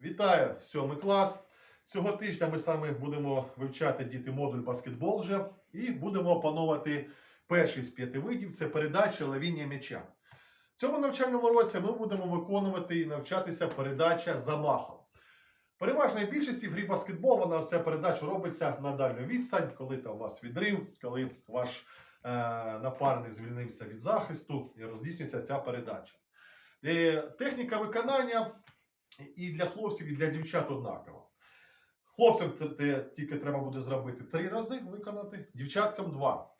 Вітаю, сьомий клас. Цього тижня ми саме будемо вивчати діти модуль баскетбол вже і будемо опановувати перший з п'яти видів це передача лавіння м'яча. В цьому навчальному році ми будемо виконувати і навчатися передача замахом. Переважна більшості в грі баскетбол вона ця передача робиться на дальню відстань, коли там у вас відрив, коли ваш е, напарник звільнився від захисту і роздійснюється ця передача. Е, техніка виконання і для хлопців, і для дівчат однакова. Хлопцям тільки треба буде зробити три рази виконати, дівчаткам два.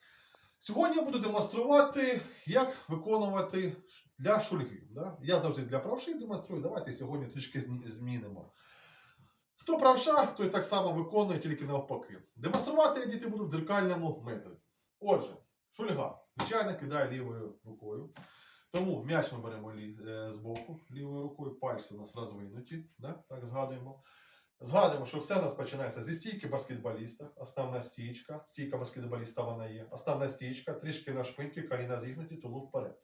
Сьогодні я буду демонструвати, як виконувати для шульги. Да? Я завжди для правши демонструю. Давайте сьогодні трішки змінимо. Хто правша, той так само виконує, тільки навпаки. Демонструвати я діти буду в дзеркальному методі. Отже, шульга. Звичайно, кидає лівою рукою. Тому м'яч ми беремо е, з боку пальці у нас розвинуті, да? так згадуємо. Згадуємо, що все у нас починається зі стійки баскетболіста, основна стійка, стійка баскетболіста вона є, основна стійка, трішки на шпиньки, коліна зігнуті, тулуп вперед.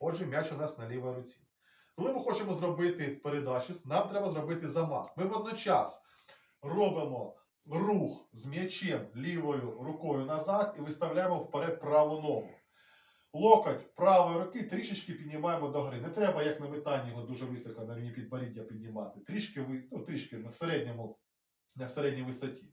Отже, м'яч у нас на лівій руці. Коли ми хочемо зробити передачу, нам треба зробити замах. Ми водночас робимо рух з м'ячем лівою рукою назад і виставляємо вперед праву ногу. Локоть правої руки трішечки піднімаємо до гри. Не треба, як на метанні, його дуже високо на рівні підборіддя піднімати. Трішки, ну, трішки на середньому, на середній висоті.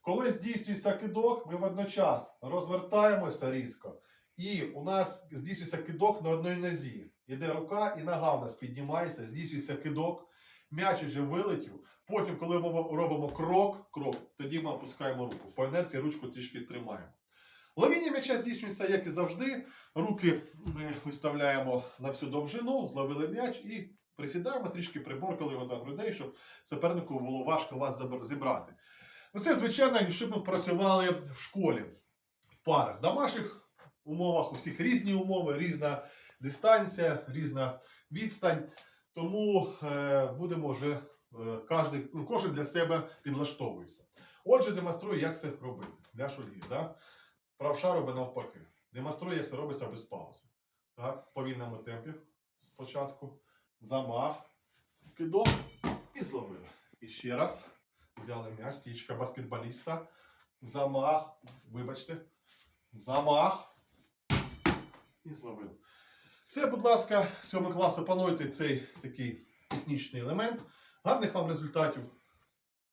Коли здійснюється кидок, ми водночас розвертаємося різко. І у нас здійснюється кидок на одній нозі. Іде рука і нога у нас піднімається, здійснюється кидок. М'яч вже вилетів. Потім, коли ми робимо крок, крок, тоді ми опускаємо руку. По інерції ручку трішки тримаємо. Ловіння м'яча здійснюється, як і завжди. Руки ми виставляємо на всю довжину, зловили м'яч і присідаємо трішки приборкали його до грудей, щоб супернику було важко вас зібрати. Ну, це, звичайно, щоб ми працювали в школі в парах. В домашніх умовах у всіх різні умови, різна дистанція, різна відстань. Тому е, будемо вже е, кожен, ну, кожен для себе підлаштовується. Отже, демонструю, як це робити для шульги. Да? Правша робить навпаки. Демонструю, як це робиться без паузи. Так, в повільному темпі спочатку. Замах, кидок і зловили. І ще раз. Взяли м'яч, стічка баскетболіста. Замах. Вибачте. Замах. І зловили. Все, будь ласка, 7 клас опануйте цей такий технічний елемент. Гарних вам результатів.